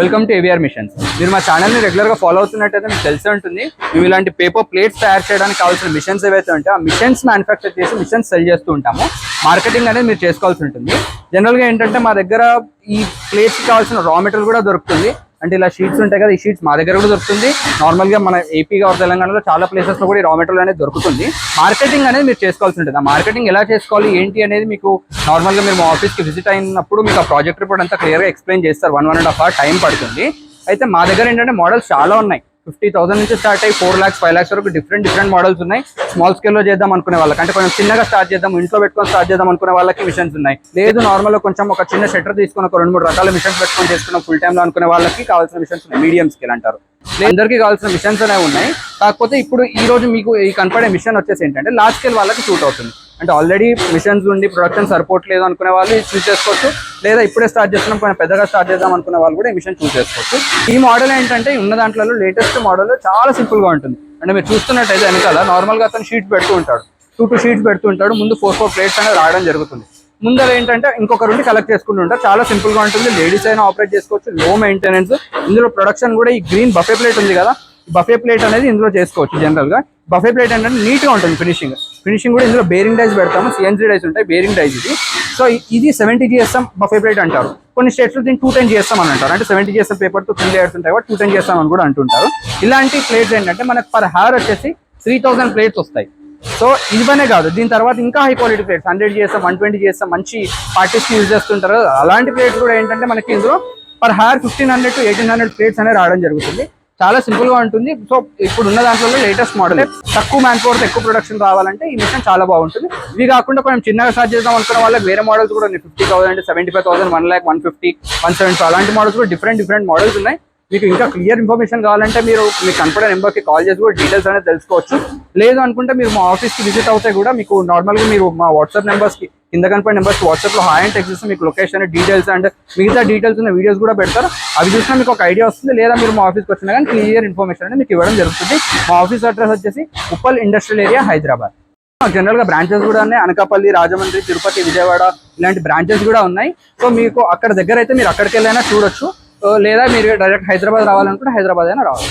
Welcome to AVR machines మీరు మా ఛానల్ని రెగ్యులర్గా ఫాలో అవుతున్నట్టయితే మీకు తెలిసే ఉంటుంది. మేము ఇలాంటి పేపర్ ప్లేట్స్ తయారు చేయడానికి కావాల్సిన మిషన్స్ ఏవైతే ఉంటాయి ఆ మిషన్స్ మ్యానుఫ్యాక్చర్ చేసి మిషన్స్ సెల్ చేస్తూ ఉంటాము. మార్కెటింగ్ అనేది మీరు చేసుకోవాల్సి ఉంటుంది. జనరల్గా ఏంటంటే మా దగ్గర ఈ ప్లేట్స్కి కావాల్సిన రా మెటీరియల్ కూడా దొరుకుతుంది. అంటే ఇలా షీట్స్ ఉంటాయి కదా ఈ షీట్స్ మా దగ్గర కూడా దొరుకుతుంది. నార్మల్గా మన ఏపీ తెలంగాణలో చాలా ప్లేసెస్లో కూడా ఈ రా మెటీరియల్ అనేది దొరుకుతుంది. మార్కెటింగ్ అనేది మీరు చేసుకోవాల్సి ఉంటుంది. ఆ మార్కెటింగ్ ఎలా చేసుకోవాలి ఏంటి అనేది మీకు నార్మల్గా మీరు మా ఆఫీస్కి విజిట్ అయినప్పుడు మీకు ఆ ప్రాజెక్ట్ రిపోర్ట్ అంతా క్లియర్గా ఎక్స్ప్లెయిన్ చేస్తారు. One one and half hour time పడుతుంది. అయితే మా దగ్గర ఏంటంటే మోడల్స్ చాలా ఉన్నాయి. ఫిఫ్టీ థౌసండ్ నుంచి స్టార్ట్ అయ్యి ఫోర్ ల్యాక్స్ ఫైవ్ ల్యాక్స్ వరకు డిఫరెంట్ డిఫరెంట్ మోడల్స్ ఉన్నాయి. స్మాల్ స్కేల్లో చేద్దాం అనుకునే వాళ్ళకి అంటే కొంచెం చిన్నగా స్టార్ట్ చేద్దాం ఇంట్లో పెట్టుకొని స్టార్ట్ చేద్దాం అనుకునే వాళ్ళకి మిషన్స్ ఉన్నాయి. లేదు నార్మల్ కొంచెం ఒక చిన్న షట్టర్ తీసుకుని ఒక రెండు మూడు రకాల మిషన్స్ పెట్టుకొని చేసుకున్నాం ఫుల్ టైంలో అనుకునే వాళ్ళకి కావాల్సిన మిషన్స్ ఉన్నాయి. మీడియం స్కేల్ అంటారు. అందరికీ కావాల్సిన మిషన్స్ అనేవి ఉన్నాయి. కాకపోతే ఇప్పుడు ఈ రోజు మీకు ఈ కనపడే మిషన్ వచ్చేసి ఏంటంటే లార్జ్ స్కేల్ వాళ్ళకి సూట్ అవుతుంది. అంటే ఆల్రెడీ మిషన్స్ ఉండి ప్రొడక్షన్ సరిపోవట్లేదు అనుకునే వాళ్ళు ఇది చూస్ చేసుకోవచ్చు. లేదా ఇప్పుడే స్టార్ట్ చేస్తున్నాం కొంచెం పెద్దగా స్టార్ట్ చేద్దాం అనుకునే వాళ్ళు కూడా ఈ మిషన్ చూస్ చేసుకోవచ్చు ఈ మోడల్ ఏంటంటే ఉన్న దాంట్లో లేటెస్ట్ మోడల్ చాలా సింపుల్గా ఉంటుంది. అంటే మీరు చూస్తున్నట్టయితే వెనకాల నార్మల్గా అతను షీట్ పెడుతూ ఉంటాడు. టూ టూ షీట్స్ పెడుతుంటాడు ముందు ఫోర్ ఫోర్ ప్లేట్స్ అనేది రావడం జరుగుతుంది. ముందర ఏంటంటే ఇంకొక రెండు కలెక్ట్ చేసుకుంటూ ఉంటారు. చాలా సింపుల్గా ఉంటుంది. లేడీస్ అయినా ఆపరేట్ చేసుకోవచ్చు. లో మెయింటెనెన్స్ ఇందులో ప్రొడక్షన్ కూడా ఈ గ్రీన్ బఫే ప్లేట్ ఉంది కదా. బఫే ప్లేట్ అనేది ఇందులో చేసుకోవచ్చు జనరల్గా. బఫే ప్లేట్ అంటే నీట్గా ఉంటుంది ఫినిషింగ్ ఫినిషింగ్ కూడా ఇందులో బేరింగ్ డైస్ పెడతాము. సిఎన్సీ డైస్ ఉంటాయి బేరింగ్ డైస్ ఇది. సో ఇది సెవెంటీ జిఎస్ఎం బఫే ప్లేట్ అంటారు. కొన్ని స్టేట్స్లో దీన్ని టూ టెన్ జిఎస్ఎం అని అంటారు. అంటే సెవెంటీ జిఎస్ఎం పేపర్తో త్రీ లేయర్స్ ఉంటాయి కాబట్టి టూ టెన్ జిఎస్ఎం అని కూడా అంటుంటారు. ఇలాంటి ప్లేట్స్ ఏంటంటే మనకు పర్ హార్ వచ్చేసి త్రీ థౌసండ్ ప్లేట్స్ వస్తాయి. సో ఇవనే కాదు. దీని తర్వాత ఇంకా హై క్వాలిటీ ప్లేట్స్ హండ్రెడ్ చేస్తాం వన్ ట్వంటీ చేస్తాం మంచి పార్టీస్ యూజ్ చేస్తుంటారు. అలాంటి ప్లేట్స్ కూడా ఏంటంటే మనకి ఇందులో per hour fifteen hundred to eighteen hundred plates అనేది రావడం జరుగుతుంది. చాలా సింపుల్గా ఉంటుంది. సో ఇప్పుడు ఉన్న దాంట్లో లేటెస్ట్ మోడల్ తక్కువ మ్యాన్ పవర్ ఎక్కువ ప్రొడక్షన్ రావాలంటే ఈ మిషన్ చాలా బాగుంటుంది. ఇవి కాకుండా మనం చిన్నగా స్టార్ట్ చేద్దాం అనుకున్న వాళ్ళకి వేరే మోడల్స్ కూడా ఉన్నాయి. Fifty thousand seventy five thousand one lakh one fifty one seventy అలాంటి మోడల్స్ కూడా డిఫరెంట్ డిఫరెంట్ మోడల్స్ ఉన్నాయి. మీకు ఇంకా క్లియర్ ఇన్ఫర్మేషన్ కావాలంటే మీరు మీకు కనపడే నెంబర్కి కాల్ చేసి కూడా డీటెయిల్స్ అనేది తెలుసుకోవచ్చు. లేదు అనుకుంటే మీరు మా ఆఫీస్కి విజిట్ అవుతే కూడా మీకు నార్మల్గా మీరు మా వాట్సాప్ నెంబర్స్కి కింద కనపడే నెంబర్స్ వాట్సాప్లో హాయ్ అండ్ టెక్స్ట్ మీకు లొకేషన్ డీటెయిల్స్ అండ్ మిగతా డీటెయిల్స్ ఉన్న వీడియోస్ కూడా పెడతారు. అవి చూసినా మీకు ఒక ఐడియా వస్తుంది లేదా మీరు మా ఆఫీస్కి వచ్చినా కానీ క్లియర్ ఇన్ఫర్మేషన్ అనేది మీకు ఇవ్వడం జరుగుతుంది. మా ఆఫీస్ అడ్రస్ వచ్చేసి ఉప్పల్ ఇండస్ట్రియల్ ఏరియా హైదరాబాద్. జనరల్గా బ్రాంచెస్ కూడా ఉన్నాయి. అనకాపల్లి రాజమండ్రి తిరుపతి విజయవాడ ఇలాంటి బ్రాంచెస్ కూడా ఉన్నాయి. సో మీకు అక్కడ దగ్గర అయితే మీరు అక్కడికి వెళ్ళైనా చూడొచ్చు. లేదా మీరు డైరెక్ట్ హైదరాబాద్ రావాలనుకుంటే హైదరాబాద్ అయినా రావాలి